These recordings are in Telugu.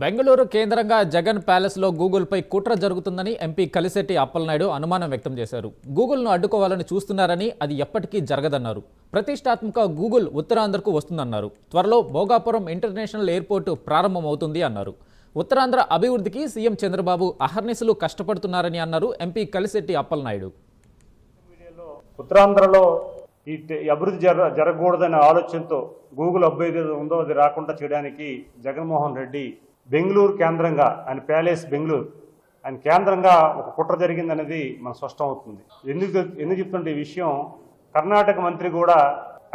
బెంగళూరు కేంద్రంగా జగన్ ప్యాలెస్లో గూగుల్పై కుట్ర జరుగుతుందని ఎంపీ కలిశెట్టి అప్పలనాయుడు అనుమానం వ్యక్తం చేశారు. గూగుల్ను అడ్డుకోవాలని చూస్తున్నారని అది ఎప్పటికీ జరగదన్నారు. ప్రతిష్టాత్మక గూగుల్ ఉత్తరాంధ్రకు వస్తుందన్నారు. త్వరలో భోగాపురం ఇంటర్నేషనల్ ఎయిర్పోర్టు ప్రారంభమవుతుంది అన్నారు. ఉత్తరాంధ్ర అభివృద్ధికి సీఎం చంద్రబాబు అహర్నిశలు కష్టపడుతున్నారని అన్నారు ఎంపీ కలిశెట్టి అప్పలనాయుడు. ఉత్తరాంధ్రలో ఈ అభివృద్ధి జర జరగకూడదనే ఆలోచనతో గూగుల్ అభ్యర్థి ఉందో అది రాకుండా చేయడానికి జగన్మోహన్ రెడ్డి బెంగళూరు కేంద్రంగా ఆయన ప్యాలెస్ బెంగళూరు ఆయన కేంద్రంగా ఒక కుట్ర జరిగిందనేది మనకు స్పష్టం అవుతుంది ఎందుకు ఎందుకు చెప్తుంటే ఈ విషయం కర్ణాటక మంత్రి కూడా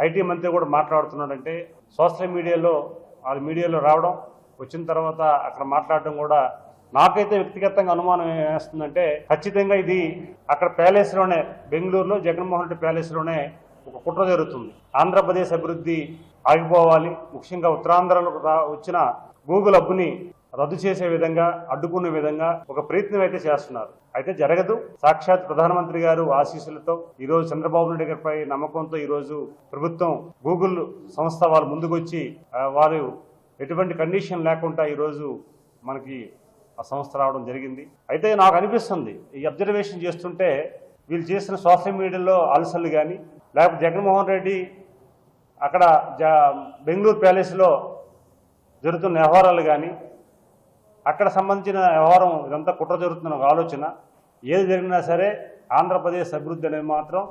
ఐటీ మంత్రి కూడా మాట్లాడుతున్నాడంటే సోషల్ మీడియాలో వాళ్ళ మీడియాలో రావడం వచ్చిన తర్వాత అక్కడ మాట్లాడడం కూడా నాకైతే వ్యక్తిగతంగా అనుమానం వేస్తుందంటే ఖచ్చితంగా ఇది అక్కడ ప్యాలెస్లోనే బెంగళూరులో జగన్మోహన్ రెడ్డి ప్యాలెస్లోనే ఒక కుట్ర జరుగుతుంది. ఆంధ్రప్రదేశ్ అభివృద్ధి ఆగిపోవాలి. ముఖ్యంగా ఉత్తరాంధ్రలో రా- వచ్చిన గూగుల్ అబ్బుని రద్దు చేసే విధంగా అడ్డుకునే విధంగా ఒక ప్రయత్నం అయితే చేస్తున్నారు. అయితే జరగదు. సాక్షాత్ ప్రధానమంత్రి గారు ఆశీస్సులతో ఈరోజు చంద్రబాబు నాయుడు గారిపై నమ్మకంతో ఈరోజు ప్రభుత్వం గూగుల్ సంస్థ వాళ్ళు ముందుకొచ్చి వారు ఎటువంటి కండిషన్ లేకుండా ఈరోజు మనకి ఆ సంస్థ రావడం జరిగింది. అయితే నాకు అనిపిస్తుంది ఈ అబ్జర్వేషన్ చేస్తుంటే వీళ్ళు చేసిన సోషల్ మీడియాలో అలసలు కానీ లేకపోతే జగన్మోహన్ రెడ్డి అక్కడ బెంగళూరు ప్యాలెస్లో జరుగుతున్న వ్యవహారాలు కానీ అక్కడ సంబంధించిన వ్యవహారం ఇదంతా కుట్ర జరుగుతున్న ఆలోచన. ఏది జరిగినా సరే ఆంధ్రప్రదేశ్ అభివృద్ధి అనేది మాత్రం